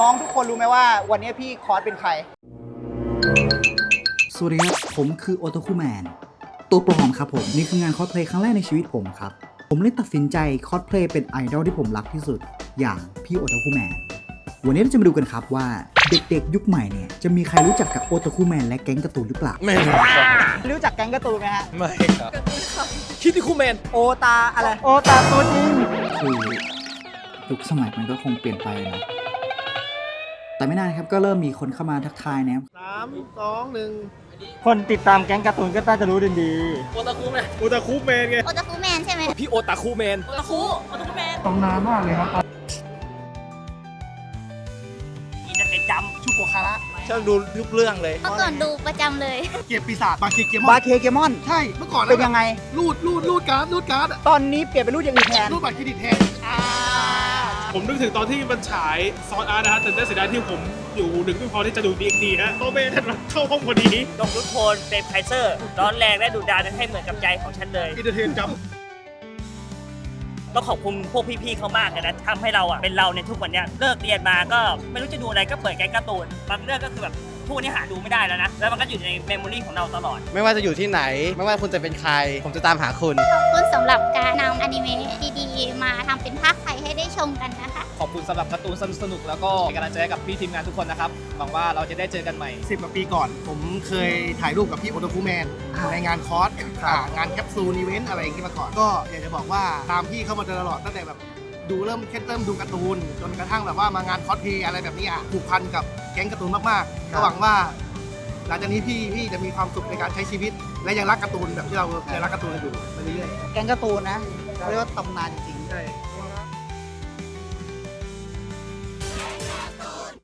น้องๆทุกคนรู้ไหมว่า วันนี้พี่คอสเป็นใคร สวัสดีครับผมคือโอ t ต k คุแมนตัวปลอมครับผม นี่คืองานคอสเพลย์ครั้งแรกในชีวิตผมครับ ผมเลยตัดสินใจคอสเพลย์เป็นไอดอลที่ผมรักที่สุด อย่างพี่โอ t ต k คุแมนวันนี้เราจะมาดูกันครับว่าเด็กๆ ยุคใหม่เนี่ยจะมีใครรู้จักกับโอ t ต k คุแมนและแก๊งการ์ตูนหรือเปล่า ไม่รู้ครับรู้จักแก๊งการ์ตูนไหมฮะ ไม่ครับคิดที่คูแมนโอตาอะไร โอตาตัวจริงคือยุคสมัยมันก็คงเปลี่ยนไปนะ แต่ไม่นานครับก็เริ่มมีคนเข้ามาทักทายนะครับสามสองหนึ่งคนติดตามแก๊งการ์ตูนก็น่าจะรู้ดีดีโอตาคุแมนโอตาคุแมนไงโอตาคุแมนใช่ไหมพี่โอตาคุแมนตำนานมากเลยครับอินเตอร์เน็ตจำชูโกคาระชอบดูทุกเรื่องเลยเมื่อก่อนดูประจำเลย เก็บปีศาจบาเคเกมบาอนเคเกมอนใช่เมื่อก่อนเป็นนะยังไงรูดรูดรูดการ์ดรูดการ์ดอะตอนนี้เปลี่ยนเป็นรูปอย่างอื่นแทนรูดบัตรเครดิตแทน ผมนึกถึงตอนที่มันฉายซอนอาร์นะฮะแต่ได้เสียดายที่ผมอยู่ดึกไม่พอที่จะดูดีดีฮะโตเบ้ท่านเข้าห้องพอดีดงรุดโทนเป็นไคเซอร์ร้อนแรงและดุดันให้เหมือนกับใจของฉันเลยอินเตอร์เทนจต้องขอบคุณพวกพี่ๆเขามากเลยนะทำให้เราอะเป็นเราในทุกวันเนี้ยเลิกเรียนมาก็ไม่รู้จะดูอะไรก็เปิดแก๊งการ์ตูนบางเรื่องก็คือแบบทุกวันนี้หาดูไม่ได้แล้วนะ แล้วมันก็อยู่ในเมมโมรีของเราตลอด ไม่ว่าจะอยู่ที่ไหน ไม่ว่าคุณจะเป็นใคร ผมจะตามหาคุณ ขอบคุณสำหรับการนำอนิเมะดีๆ มาทำเป็นภาคไทยให้ได้ ชมกันนะคะ ขอบคุณสำหรับการ์ตูนสนุกๆแล้วก็เป็นกำลังใจให้กับพี่ทีมงานทุกคนนะครับหวังว่าเราจะได้เจอกันใหม่ำสิบกว่าปีก่อน ผมเคยถ่ายรูปกับพี่โอโตคุแมนในงานคอร์สอ่างานแคปซูลอีเวนต์อะไรอย่างงี้มาก่อน ก็อยากจะบอกว่าตามพี่เข้ามาตลอดตั้งแต่แบบดูเริ่มแค่เริ่มดูการ์ตูน จนกระทั่งแบบว่ามางานคอสเพลย์อะไรแบบนี้อะผูกพันกับแก๊งการ์ตูนมากๆก็หวังว่า หลังจากนี้พี่พี่จะมีความสุขในการใช้ชีวิต และยังรักการ์ตูนแบบที่เรายังรักการ์ตูนกันอยู่ไปเรื่อยๆแก๊งการ์ตูนนะเขาเรียกว่าตำนานจริงใช่